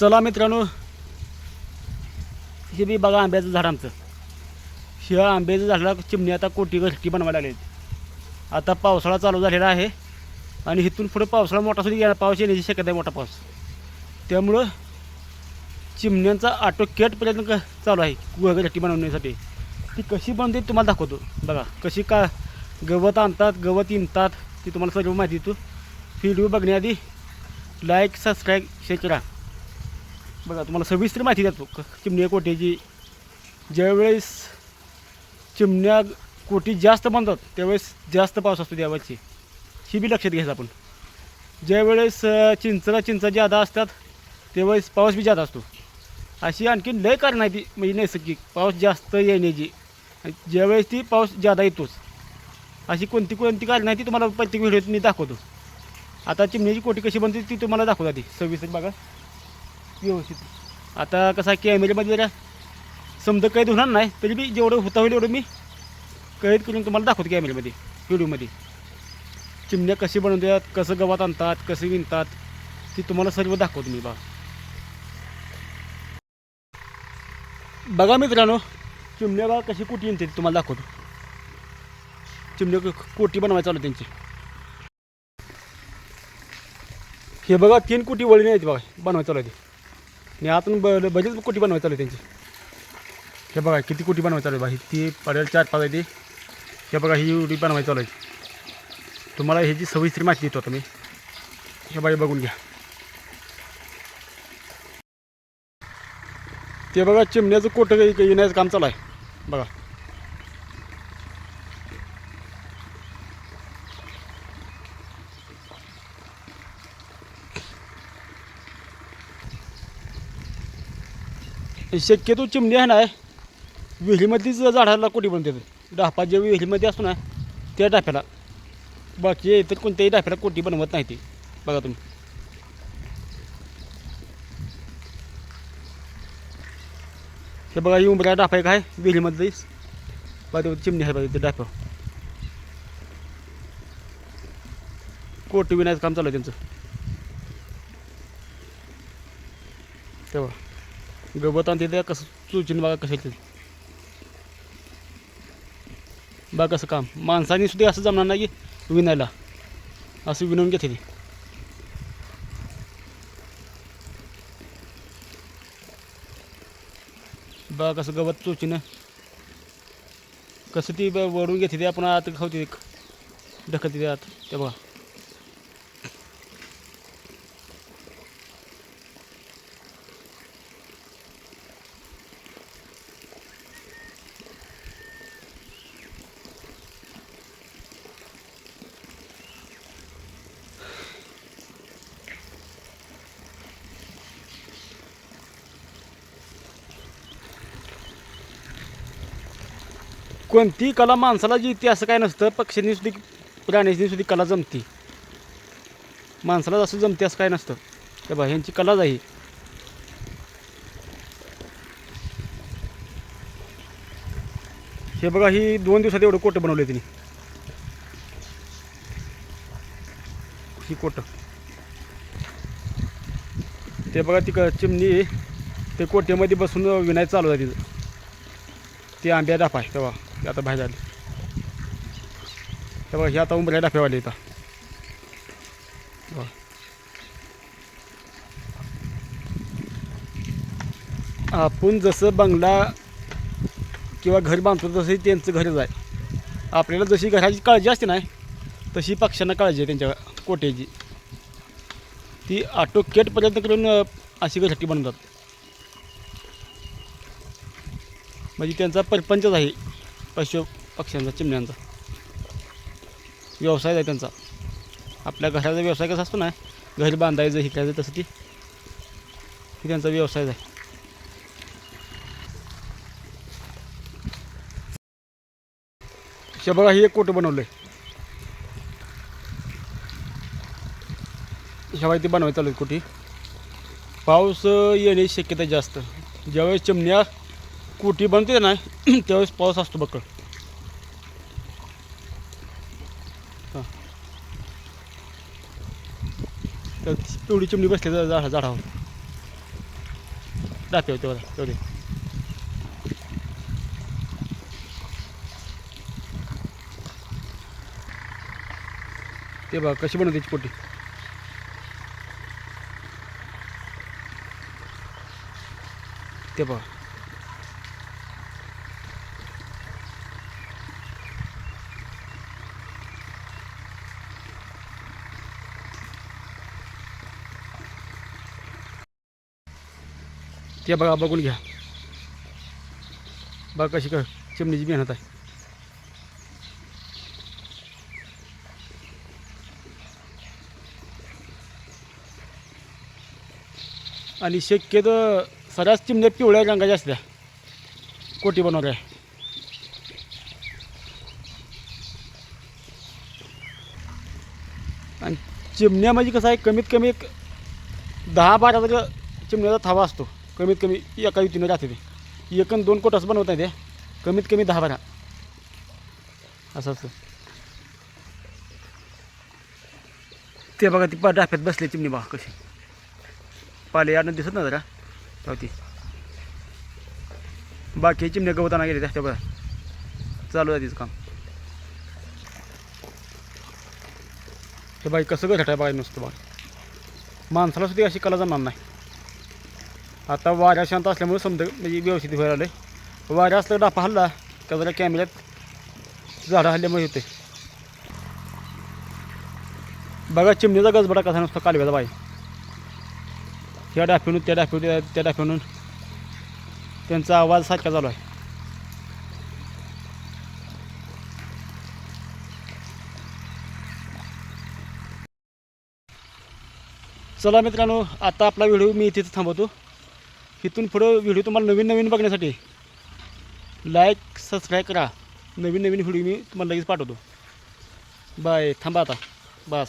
चला मित्रांनो. हे बी बघा आंब्याचं झाड आमचं. शिवा आंब्याचं झाडाला चिमणी आता कोटी घरटी बनवायला लागले आता पावसाळा चालू झालेला आहे. आणि इथून पुढे पावसाळा मोठा सुद्धा येणार पाऊस येण्याची शक्यता आहे मोठा पाऊस. त्यामुळं चिमण्यांचा आटोक्याट प्रयत्न क चालू आहे घरटी बनवण्यासाठी. ती कशी बनते तुम्हाला दाखवतो. बघा कशी का गवत आणतात गवत इनतात ती तुम्हाला सर्व माहिती देतो. व्हिडिओ बघण्याआधी लाईक सबस्क्राईब शेअर करा. बघा तुम्हाला सविस्तर माहिती देतो. चिमण्या कोटीची ज्यावेळेस चिमण्या कोटी जास्त बनतात त्यावेळेस जास्त पाऊस असतो देवाची. ही बी लक्षात घ्यायचं आपण. ज्यावेळेस अं, चिंचला चिंचा ज्यादा असतात त्यावेळेस पाऊस बी जादा असतो. अशी आणखी लय कारण आहे ती म्हणजे नैसर्गिक पाऊस जास्त येण्याची. ज्यावेळेस ती पाऊस जादा येतोच. अशी कोणती कोणती कारणं आहे ती तुम्हाला प्रत्येक व्हिडिओत मी दाखवतो. आता चिमण्याची कोटी कशी बनते ती तुम्हाला दाखवतात ती सविस्तर बघा. व्यवस्थित. आता कसं आहे कॅमेऱ्यामध्ये जरा समजा कैद होणार नाही तरी बी जेवढं होता होईल एवढं मी कैद करून तुम्हाला दाखवतो कॅमेऱ्यामध्ये व्हिडिओमध्ये चिमण्या कशी बनवतात कसं गवत आणतात कसं विणतात ती तुम्हाला सर्व दाखवतो मी बघा. बघा मित्रांनो चिमण्या बा कशी कोटी येते तुम्हाला दाखवतो. चिमण्या क- कोटी बनवायचं चालू त्यांची. हे बघा तीन कोटी वळणी आहेत बघा बनवायचं चालू आहे ती. आणि आतून ब बजेच कोटी बनवायचं चालू आहे त्यांची? हे बघा किती कोटी बनवायचं चालू आहे बघा ही ती पडेल चार पाच आहे ती. हे बघा ही उडी बनवायची चालू आहे. तुम्हाला ह्याची सविस्तर माहिती देतो आता मी हे बघा बघून घ्या. ते बघा चिमण्याचं कोटं येण्याचं काम चालू आहे. बघा. शक्यतो चिमणी आहे ना विहिरीमध्येच झाडाला कोटी बनते डाफा जे विहिरीमध्ये असतो ना त्या डाफ्याला. बाकी इतर कोणत्याही डाफ्याला कोटी बनवत नाही ते. बघा तुम्ही. हे बघा ही उंबऱ्या डाफा एक आहे विहिरीमध्येच बघा चिमणी आहे बघा ते डाफा. कोटी विनायचं काम चालू आहे त्यांचं. तेव्हा गवत आणि तिथे कसं चुचीन बघा कसं बघा कसं काम. माणसाने सुद्धा असं जमणार नाही की विणायला. असं विणून घेते ती. बघा कसं गवत चोचीनं कसं ती वरून वळून घेते ते आपण आत खावते ढकलते ते आत. ते बघा. कोणती कला माणसाला जी ती असं काय नसतं. पक्ष्यांनी सुद्धा प्राण्यांनी सुद्धा कला जमती. माणसाला जसं जमते असं काय नसतं. त्या बा ह्यांची कलाच आहे ही. हे बघा ही दोन दिवसात एवढं कोटं बनवलं तिने. ही कोटं. ते बघा तिकडं चिमणी ते कोट्यामध्ये बसून विनाय चालू आहे तिथं. ते आंब्या डापा आहे तेव्हा ते आता बाहेर आले. बघा हे आता उंबऱ्या डाफ्यावाले इथं. बघा. आपण जसं बंगला किंवा घर बांधतो तसंही त्यांचं घरच आहे. आपल्याला जशी घराची काळजी असते ना तशी पक्ष्यांना काळजी आहे त्यांच्या कोट्याची ती आटोक्यात प्रयत्न करून अशी घरटी बनवतात. म्हणजे त्यांचा परपंचच आहे. पशु पक्ष्यांचा चिमण्यांचा. व्यवसाय आहे त्यांचा. आपल्या घराचा व्यवसाय कसा असतो ना घर बांधायचं हे करायचं तसं ती त्यांचा व्यवसाय आहे. हे बघा हे एक कोटं बनवलं आहे ह्या ती बनवायला चालू आहे कोटी. पाऊस येण्याची शक्यता आहे जास्त. ज्यावेळेस चिमण्या कुटी बनते ना त्यावेळेस पाऊस असतो बकळ. हां. तर पिवळी चिमणी बसली झाडा झाडावर दाखव तेवढं तेवढे ते बघा कशी बनवते त्याची पोटी. ते बघा. ते बघा बघून घ्या. बघा कशी कर चिमणीची मेहनत आहे. आणि शक्यतो सर्रास चिमण्या पिवळ्या रंगाच्या असल्या. कोटी बनवल्या. आणि चिमण्या म्हणजे कसं आहे कमीत कमी एक दहा बारा तरी चिमण्याचा थावा असतो. कमीत कमी एका युतीनं राहते ते. एकन दोन कोटाच बनवत नाही ते. कमीत कमी दहा बारा. असं असतं ते बघा ती पा डाफ्यात बसले चिमणी बघा कशी. पाले यानं दिसत ना जरा. ती बाकी चिमण्या गवताना गेले त्या बघा. चालू आहे तिचं काम. हे बाई कसं घर आहे बघा नुसतं बघा. माणसाला सुद्धा अशी कला जमणार नाही. आता वाऱ्या शांत असल्यामुळे समजा म्हणजे व्यवस्थित व्हायला आलं आहे वाऱ्या असलं डाफा हल्ला का जरा कॅमेऱ्यात झाडं हल्ल्यामुळे होते बघा चिमणीचा गजबडा कसा नसतो कालव्याचा बाई. ह्या डाफ्यानून त्या डाफ्यावर त्या डाफ्यानून त्यांचा आवाज सारखा चालू आहे. चला मित्रांनो आता आपला व्हिडिओ मी इथेच थांबवतो. इथून पुढं व्हिडिओ तुम्हाला नवीन नवीन बघण्यासाठी लाईक सबस्क्राईब करा. नवीन नवीन व्हिडिओ मी तुम्हाला लगेच पाठवतो. बाय थांबा आता. बस.